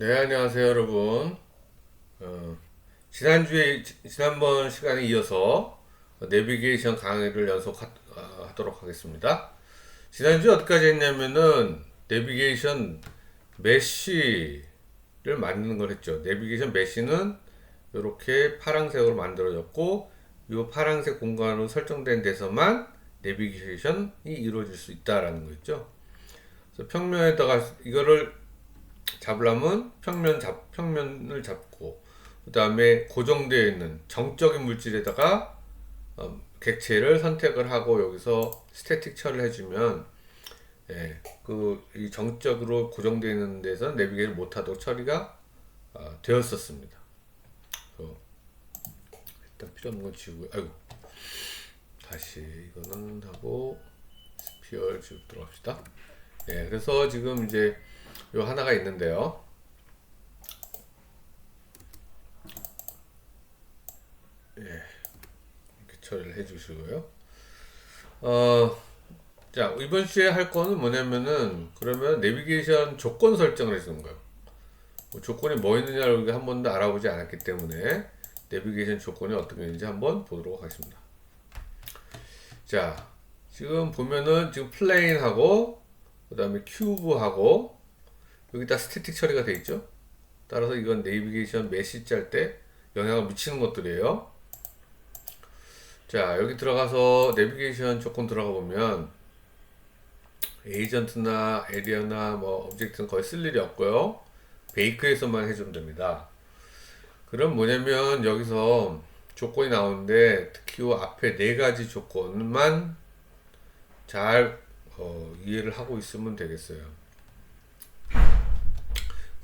네, 안녕하세요, 여러분. 어, 지난주에, 지- 지난번 시간에 이어서 내비게이션 강의를 연속하도록 하겠습니다. 지난주에 어디까지 했냐면은, 내비게이션 메쉬를 만드는 걸 했죠. 내비게이션 메쉬는 이렇게 파란색으로 만들어졌고, 이 파란색 공간으로 설정된 데서만 내비게이션이 이루어질 수 있다라는 거 있죠. 그래서 평면에다가 이거를 잡으려면 평면 잡 평면을 잡고 그 다음에 고정되어 있는 정적인 물질에다가 어, 객체를 선택을 하고 여기서 스태틱 처리를 해주면 예, 그이 정적으로 고정되어 있는 데서 내비게이션 못하도록 처리가 어, 되었었습니다. 일단 필요 없는 건 지우고 아이고 다시 이거는 하고 스피어를 지우도록 들어갑시다. 예, 그래서 지금 이제 요 하나가 있는데요. 예, 이렇게 처리를 해주시고요. 어, 자 이번 주에 할 거는 뭐냐면은 그러면 내비게이션 조건 설정을 해주는 거예요. 뭐 조건이 뭐 있느냐를 한 번도 알아보지 않았기 때문에 내비게이션 조건이 어떻게 있는지 한번 보도록 하겠습니다. 자, 지금 보면은 지금 플레인하고 그 다음에 큐브하고 여기 다 스태틱 처리가 돼 있죠. 따라서 이건 내비게이션 메시 짤 때 영향을 미치는 것들이에요. 자, 여기 들어가서 내비게이션 조건 들어가 보면 에이전트나 에리어나 뭐 오브젝트는 거의 쓸 일이 없고요. 베이크에서만 해주면 됩니다. 그럼 뭐냐면 여기서 조건이 나오는데 특히 요 앞에 네 가지 조건만 잘 어, 이해를 하고 있으면 되겠어요.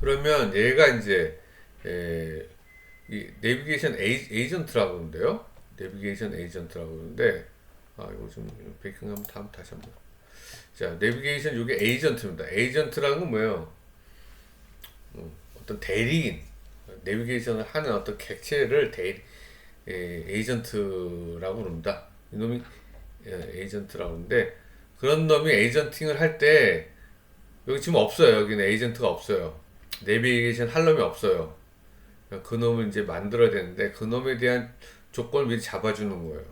그러면 얘가 이제 에, 이 내비게이션 에이, 에이 전트라고 그러는데요. 내비게이션 에이전트라고 그러는데 아 이거 좀 베이킹 한번 다음 다시 한번. 자 내비게이션 이게 에이전트입니다. 에이전트라는 건 뭐예요? 음, 어떤 대리인 내비게이션을 하는 어떤 객체를 대 에, 에이전트라고 그럽니다. 이놈이 예, 에이전트라고 하는데 그런 놈이 에이전팅을 할 때 여기 지금 없어요. 여기는 에이전트가 없어요. 내비게이션 할 놈이 없어요. 그 놈을 이제 만들어야 되는데 그 놈에 대한 조건을 미리 잡아주는 거예요.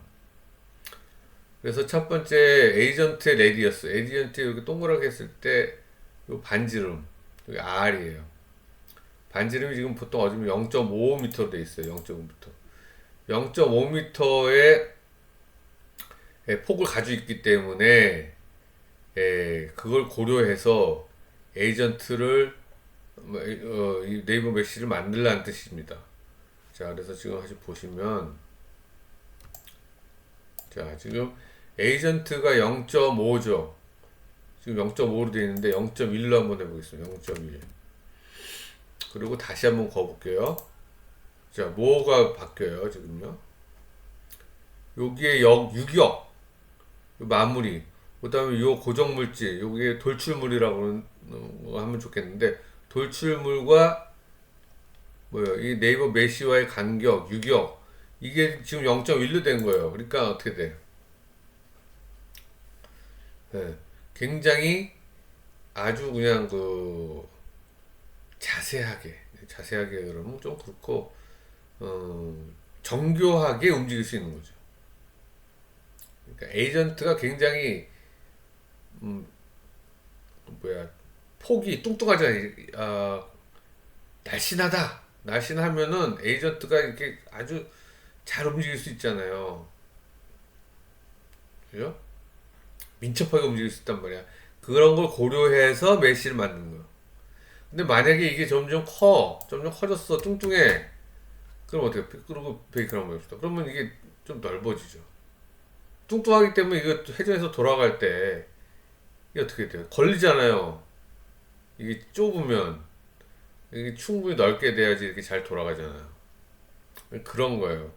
그래서 첫 번째 에이전트의 레디어스. 에이전트 여기 동그랗게 했을 때요 반지름 여기 R이에요. 반지름이 지금 보통 어지면 0.5m 돼 있어요. 0.5m. 0.5m의 예, 폭을 가지고 있기 때문에 예, 그걸 고려해서 에이전트를 뭐, 어, 이 네이버 메시를 만들라는 뜻입니다. 자, 그래서 지금 다시 보시면 자, 지금 에이전트가 0.5죠. 지금 0.5로 되어 있는데 0.1로 한번 해보겠습니다. 0.1. 그리고 다시 한번 거볼게요. 자, 뭐가 바뀌어요, 지금요? 여기에 역, 유격, 마무리, 그 다음에 요 고정물질, 요게 돌출물이라고 거 하면 좋겠는데, 돌출물과, 뭐요, 이 네이버 메시와의 간격, 유격, 이게 지금 0.1로 된 거예요. 그러니까 어떻게 돼? 네, 굉장히 아주 그냥 그, 자세하게, 자세하게 그러면 좀 그렇고, 어, 정교하게 움직일 수 있는 거죠. 그러니까 에이전트가 굉장히 음, 뭐야 폭이 뚱뚱하잖아요. 아, 날씬하다. 날씬하면은 에이전트가 이렇게 아주 잘 움직일 수 있잖아요. 그죠? 민첩하게 움직일 수 있단 말이야. 그런 걸 고려해서 메시를 만든 거예요. 근데 만약에 이게 점점 커, 점점 커졌어, 뚱뚱해. 그럼 어떻게, 그리고 한번 해봅시다. 그러면 이게 좀 넓어지죠. 뚱뚱하기 때문에 이거 회전해서 돌아갈 때, 이게 어떻게 돼요? 걸리잖아요. 이게 좁으면, 이게 충분히 넓게 돼야지 이렇게 잘 돌아가잖아요. 그런 거예요.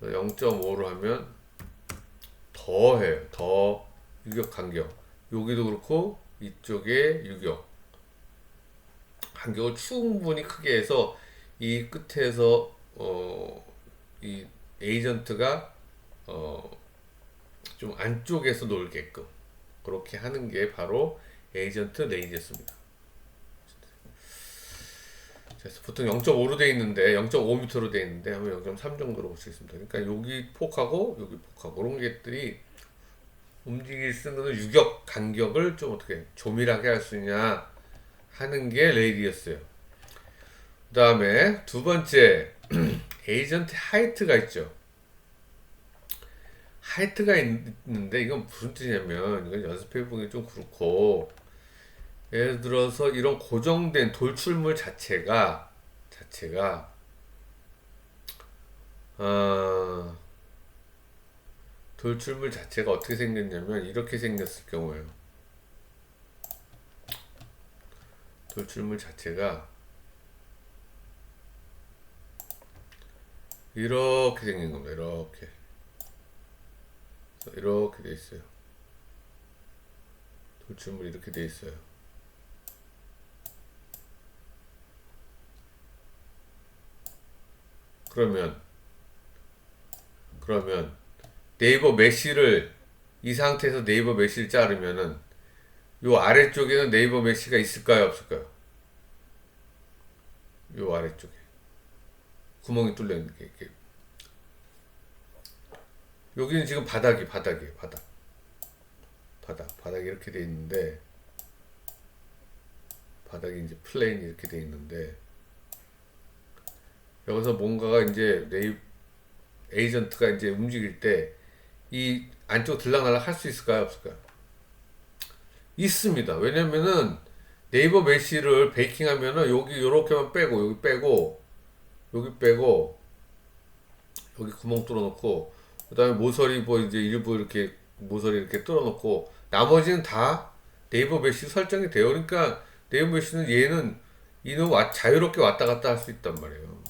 0.5로 하면 더 해요. 더 유격 간격. 여기도 그렇고, 이쪽에 유격. 간격을 충분히 크게 해서 이 끝에서 어, 이 에이전트가 어, 좀 안쪽에서 놀게끔 그렇게 하는 게 바로 에이전트. 그래서 보통 0.5로 돼 있는데 0.5m로 돼 있는데 한번 0.3 정도로 볼 수 있습니다. 그러니까 여기 폭하고 여기 폭하고 이런 것들이 움직일 수 있는 유격 간격을 좀 어떻게 조밀하게 할 수 있냐 하는 게 레일이었어요. 그 다음에 두 번째 에이전트 하이트가 있죠. 하이트가 있는데 이건 무슨 뜻이냐면 이건 연습해 보기 좀 그렇고 예를 들어서 이런 고정된 돌출물 자체가 자체가 어, 돌출물 자체가 어떻게 생겼냐면 이렇게 생겼을 경우에요. 돌출물 자체가 이렇게 생긴 겁니다. 이렇게 이렇게 돼 있어요. 돌출물이 이렇게 돼 있어요. 그러면 그러면 네이버 메시를 이 상태에서 네이버 메시를 자르면은 요 아래쪽에는 네이버 메시가 있을까요? 없을까요? 요 아래쪽에. 구멍이 뚫려 있는 게 이렇게. 여기는 지금 바닥이 바닥이에요 바닥. 바닥 바닥이 이렇게 돼 있는데 바닥이 이제 플레인이 이렇게 돼 있는데 여기서 뭔가가 이제 네이 에이전트가 이제 움직일 때 이 안쪽 들락날락 할 수 있을까요 없을까요? 있습니다. 왜냐면은 네이버 메시를 베이킹하면은 여기 요렇게만 빼고 여기 빼고 여기 빼고 여기 구멍 뚫어놓고 그 다음에 모서리 뭐 이제 일부 이렇게 모서리 이렇게 뚫어놓고 나머지는 다 네이버 메시 설정이 돼요. 그러니까 네이버 메시는 얘는 이는 와- 자유롭게 왔다 갔다 할 수 있단 말이에요.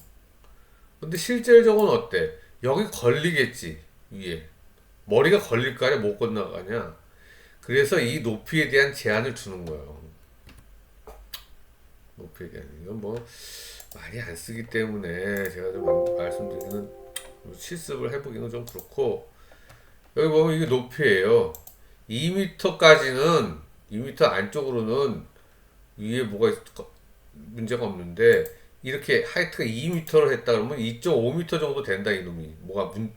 근데 실질적으로는 어때? 여기 걸리겠지 위에. 머리가 걸릴 거 아니야 못 건너가냐? 그래서 이 높이에 대한 제한을 주는 거예요 높이에 대한. 이건 뭐 많이 안 쓰기 때문에 제가 좀 말- 말씀드리는 뭐 실습을 해보기는 좀 그렇고. 여기 보면 이게 높이예요. 2m까지는 2m 안쪽으로는 위에 뭐가 있, 문제가 없는데 이렇게 하이트가 2m를 했다 그러면 2.5m 정도 된다 이놈이. 뭐가 문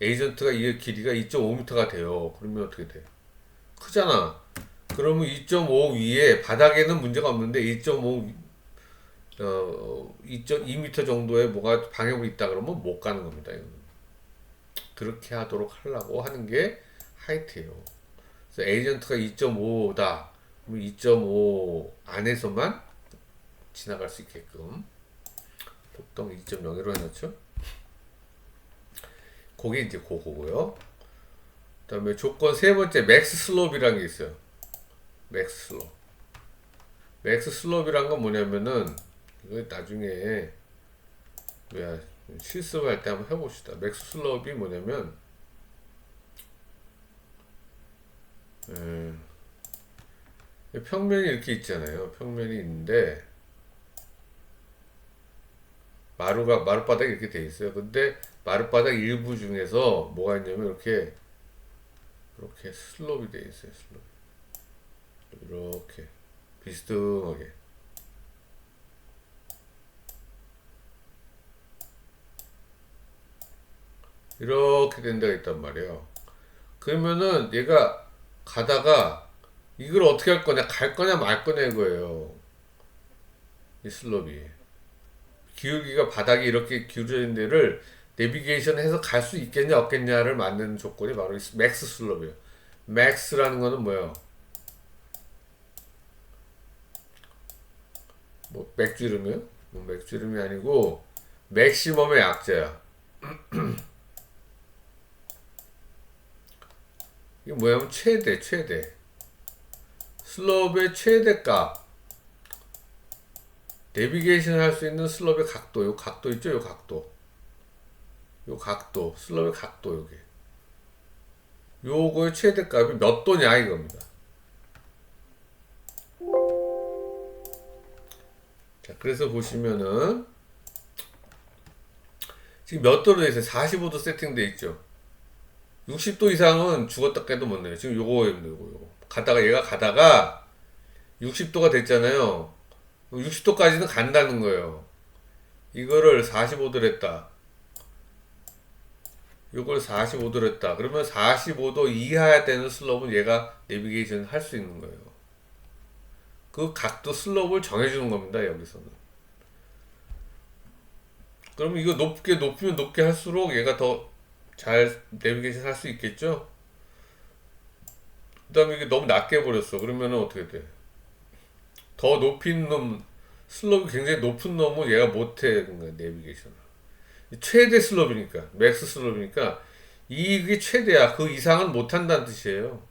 에이전트가 이 길이가 2.5m가 돼요. 그러면 어떻게 돼? 크잖아. 그러면 2.5 위에 바닥에는 문제가 없는데 2.5 어, 2.2m 정도의 뭐가 방역이 있다 그러면 못 가는 겁니다 이거는. 그렇게 하도록 하려고 하는 게 하이트예요. 그래서 에이전트가 2.5다. 그럼 2.5 안에서만 지나갈 수 있게끔 보통 2.0으로 해놓죠. 그게 이제 그거고요. 그 다음에 조건 세 번째 맥스 슬롭이라는 게 있어요. 맥스 슬롭. 맥스 슬롭이란 건 뭐냐면은 이거 나중에 뭐야 실습할 때 한번 해봅시다. 맥스 슬롭이 뭐냐면 음, 평면이 이렇게 있잖아요. 평면이 있는데 마루가 마룻바닥이 이렇게 돼 있어요. 근데 마룻바닥 일부 중에서 뭐가 있냐면 이렇게 이렇게 슬롭이 돼 있어요. 슬롭 이렇게 비스듬하게 이렇게 된 데가 있단 말이에요. 그러면은 얘가 가다가 이걸 어떻게 할 거냐 갈 거냐 말 거냐 이거예요. 이 슬롭이. 기울기가 바닥이 이렇게 기울어져 있는 데를 내비게이션 해서 갈 수 있겠냐 없겠냐를 만드는 조건이 바로 이 맥스 슬롭이에요. 맥스라는 거는 뭐예요? 뭐 맥주 이름이요? 뭐 맥주 이름이 아니고 맥시멈의 약자야. 이게 뭐냐면 최대 최대 슬롭의 최대값 내비게이션 할수 있는 슬롭의 각도, 요 각도 있죠? 요 각도. 요 각도, 슬롭의 각도, 요게. 요거의 최대값이 몇 도냐, 이겁니다. 자, 그래서 보시면은, 지금 몇 도로 돼 있어요? 45도 세팅돼 있죠? 60도 이상은 죽었다 깨도 못 내요. 지금 요거예요, 요거, 요거. 가다가, 얘가 가다가 60도가 됐잖아요. 60도까지는 간다는 거예요. 이거를 45도를 했다. 이걸 45도를 했다. 그러면 45도 이하야 되는 슬롭은 얘가 내비게이션 할 수 있는 거예요. 그 각도 슬롭을 정해주는 겁니다. 여기서는. 그러면 이거 높게 높이면 높게 할수록 얘가 더 잘 내비게이션 할 수 있겠죠? 그 다음에 이게 너무 낮게 버렸어. 그러면은 어떻게 돼? 더 높인 놈, 슬롭이 굉장히 높은 놈은 얘가 못해, 거야, 내비게이션을. 최대 슬롭이니까, 맥스 슬롭이니까, 이게 최대야. 그 이상은 못한다는 뜻이에요.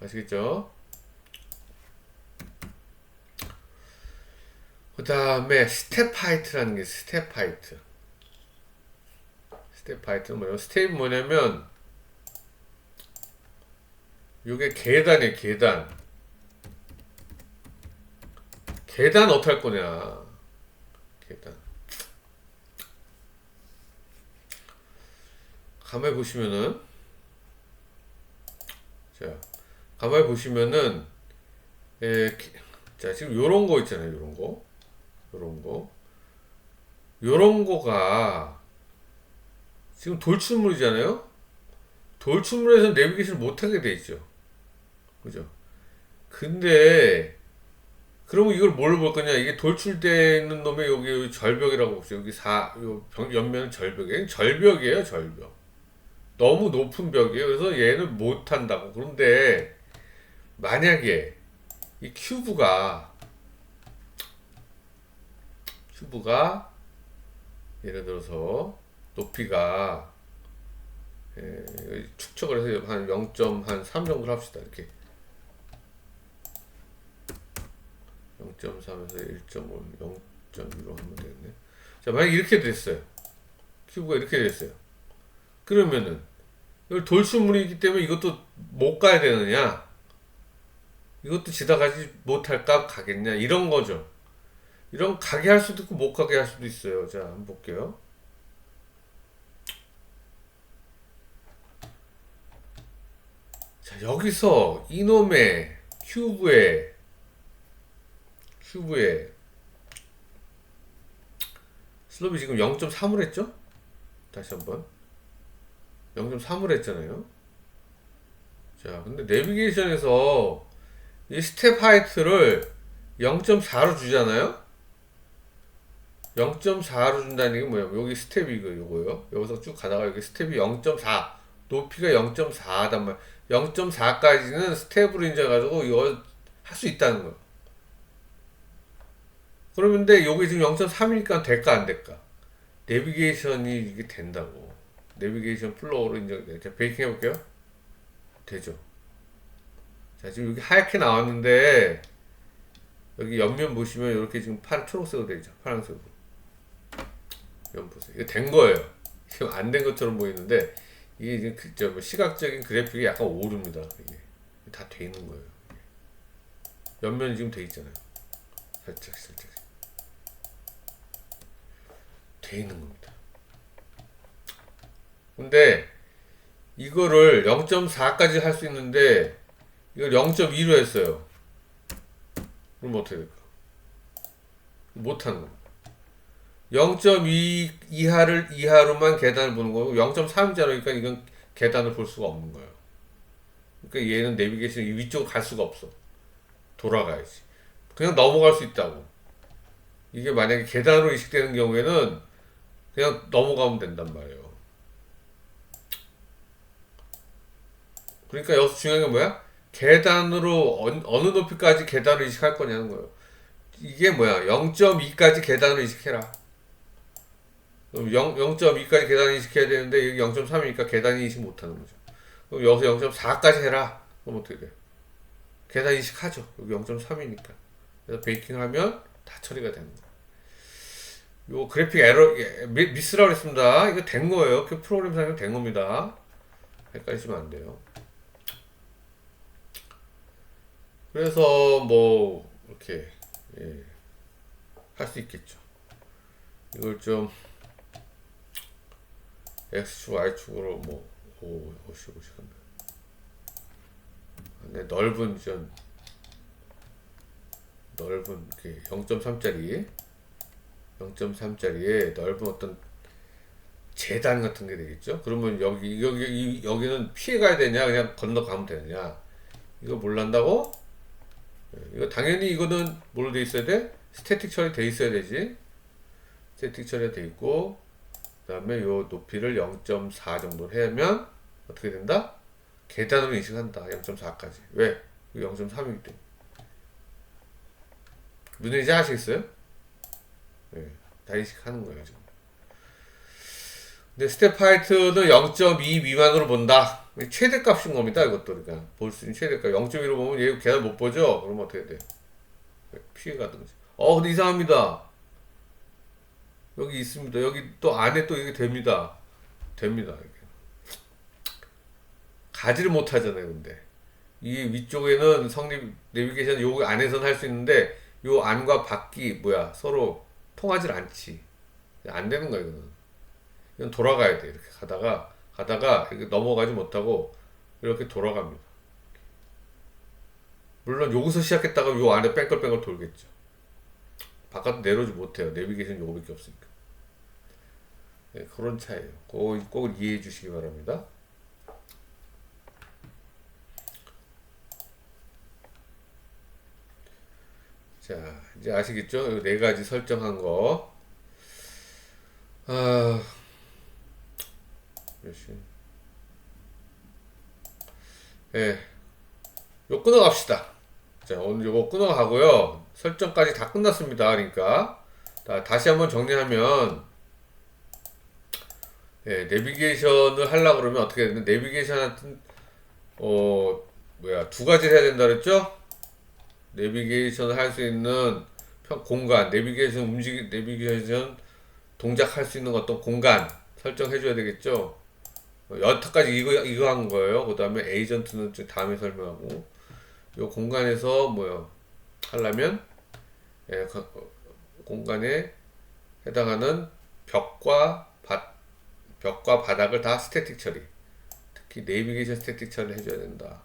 아시겠죠? 그 다음에 스텝 하이트라는 게 스텝 하이트. 스텝 하이트는 뭐냐면, 스텝이 뭐냐면, 요게 계단이에요, 계단. 계단 어떻게 할 거냐. 계단. 가만히 보시면은, 자, 가만히 보시면은, 예, 기- 자, 지금 요런 거 있잖아요, 요런 거. 요런 거. 요런 거가, 지금 돌출물이잖아요? 돌출물에서 내비게이션을 못하게 돼 있죠. 그죠? 근데, 그러면 이걸 뭘로 볼 거냐? 이게 돌출되어 있는 놈의 여기 절벽이라고 봅시다. 여기 사, 요 벽, 옆면은 절벽이에요. 절벽이에요, 절벽. 너무 높은 벽이에요. 그래서 얘는 못 한다고. 그런데, 만약에, 이 큐브가, 큐브가, 예를 들어서, 높이가, 예, 축척을 해서 한 0.3 정도를 합시다. 이렇게. 0.3에서 1.5, 0.2로 하면 되겠네. 자, 만약 이렇게 됐어요. 큐브가 이렇게 됐어요. 그러면은, 이걸 돌출물이기 때문에 이것도 못 가야 되느냐? 이것도 지나가지 못할까? 가겠냐? 이런 거죠. 이런 가게 할 수도 있고 못 가게 할 수도 있어요. 자, 한번 볼게요. 자, 여기서 이놈의 큐브에 큐브에 슬롭이 지금 0.3을 했죠? 다시 한번 0.3을 했잖아요. 자, 근데 내비게이션에서 이 스텝 하이트를 0.4로 주잖아요. 0.4로 준다는 게 뭐야? 여기 스텝이 이거 요거요. 여기서 쭉 가다가 여기 스텝이 0.4 높이가 0.4단 말. 0.4까지는 스텝으로 인정해가지고 이거 할 수 있다는 거. 그러 면 근데 여기 지금 0.3이니까 될까 안 될까? 내비게이션이 이게 된다고. 내비게이션 플로어로 인정돼. 자, 베이킹 해볼게요. 되죠. 자, 지금 여기 하얗게 나왔는데, 여기 옆면 보시면 이렇게 지금 파란 초록색으로 되어 있죠. 파란색으로. 옆 보세요. 이거 된 거예요. 지금 안 된 것처럼 보이는데, 이게 지금 그, 저, 뭐 시각적인 그래픽이 약간 오릅니다. 이게. 다 돼 있는 거예요. 옆면이 지금 돼 있잖아요. 살짝, 살짝. 돼 있는 겁니다. 근데 이거를 0.4까지 할 수 있는데 이걸 0.2로 했어요. 그럼 어떻게 될까? 못하는 겁니다. 0.2 이하를 이하로만 계단을 보는 거고 0.3이잖아니까 이건 계단을 볼 수가 없는 거예요. 그러니까 얘는 내비게이션 위쪽으로 갈 수가 없어. 돌아가야지. 그냥 넘어갈 수 있다고. 이게 만약에 계단으로 인식되는 경우에는 그냥 넘어가면 된단 말이에요. 그러니까 여기서 중요한 게 뭐야? 계단으로 어느, 어느 높이까지 계단을 인식할 거냐는 거예요. 이게 뭐야? 0.2까지 계단을 인식해라. 그럼 0, 0.2까지 계단 인식해야 되는데 여기 0.3이니까 계단 인식 못하는 거죠. 그럼 여기서 0.4까지 해라. 그럼 어떻게 돼? 계단 인식하죠. 여기 0.3이니까. 그래서 베이킹하면 다 처리가 되는 거예요. 요 그래픽 에러 예, 미- 미스라고 했습니다. 이거 된 거예요. 그 프로그램 상에 된 겁니다. 헷갈리시면 안 돼요. 그래서 뭐 이렇게 예, 할 수 있겠죠. 이걸 좀 x축, y축으로 뭐 오, 오시 오시 간다. 네, 넓은 좀 넓은 이렇게 0.3짜리 0.3짜리에 넓은 어떤 재단 같은 게 되겠죠. 그러면 여기 여기 이, 여기는 피해 가야 되냐 그냥 건너가면 되느냐 이거 몰란다고? 예, 이거 당연히 이거는 뭘로 돼 있어야 돼? 스태틱 처리 돼 있어야 되지. 스태틱 처리가 돼 있고 그 다음에 요 높이를 0.4 정도 하면 어떻게 된다? 계단으로 인식한다. 0.4까지. 왜? 0.3이기 때문에. 무슨 얘기인지 아시겠어요? 예, 다 인식하는 거예요, 지금. 근데 스텝 하이트는 0.2 미만으로 본다. 최대값인 겁니다, 이것도. 그러니까 볼 수 있는 최대값. 0.1로 보면 얘 계단 못 보죠? 그러면 어떻게 돼? 피해 가든지. 어, 근데 이상합니다. 여기 있습니다. 여기 또 안에 또 이게 됩니다. 됩니다. 이게. 가지를 못 하잖아요, 근데. 이 위쪽에는 성립 내비게이션 요 안에서는 할 수 있는데 요 안과 밖이 뭐야 서로 통하질 않지. 안 되는 거야 이거는. 이건 돌아가야 돼 이렇게 가다가. 가다가 이렇게 넘어가지 못하고 이렇게 돌아갑니다. 물론 여기서 시작했다가 요 안에 뺑글뺑글 돌겠죠. 바깥으로 내려오지 못해요. 내비게이션 요거밖에 없으니까. 네, 그런 차이에요. 꼭, 꼭 이해해 주시기 바랍니다 자, 이제 아시겠죠? 이 네 가지 설정한 거. 아, 몇 시? 예. 요 끊어갑시다. 자, 오늘 요거 끊어가고요. 설정까지 다 끝났습니다. 그러니까. 자, 다시 한번 정리하면, 예, 내비게이션을 하려고 그러면 어떻게 되는, 내비게이션 같은, 어, 뭐야, 두 가지를 해야 된다 그랬죠? 내비게이션을 할수 있는 평- 공간, 내비게이션 움직이, 내비게이션 동작할 수 있는 어떤 공간 설정해 줘야 되겠죠. 어, 여태까지 이거 이거 한 거예요. 그 다음에 에이전트는 좀 다음에 설명하고 요 공간에서 뭐요 하려면 예, 그, 어, 공간에 해당하는 벽과 바, 벽과 바닥을 다 스태틱 처리. 특히 내비게이션 스태틱 처리를 해줘야 된다.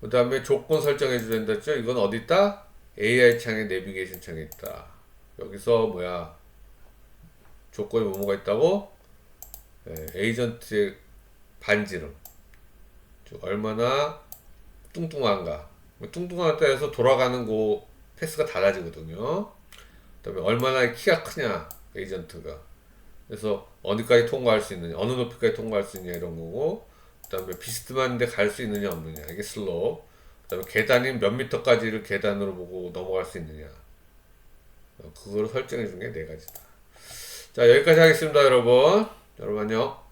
그 다음에 조건 설정해 줘야 된다 했죠? 이건 어디 있다? AI 창에 내비게이션 창에 있다. 여기서 뭐야? 조건이 뭐뭐가 있다고? 예, 에이전트의 반지름. 즉 얼마나 뚱뚱한가. 뭐 뚱뚱한 따라서 돌아가는 그 패스가 달라지거든요. 그 다음에 얼마나 키가 크냐, 에이전트가. 그래서 어디까지 통과할 수 있느냐, 어느 높이까지 통과할 수 있냐 이런 거고, 그 다음에 비스듬한데 갈 수 있느냐 없느냐, 이게 슬로우. 그 다음에 계단이 몇 미터까지를 계단으로 보고 넘어갈 수 있느냐. 어, 그거를 설정해 준 게 네 가지다. 자, 여기까지 하겠습니다, 여러분. 여러분 안녕.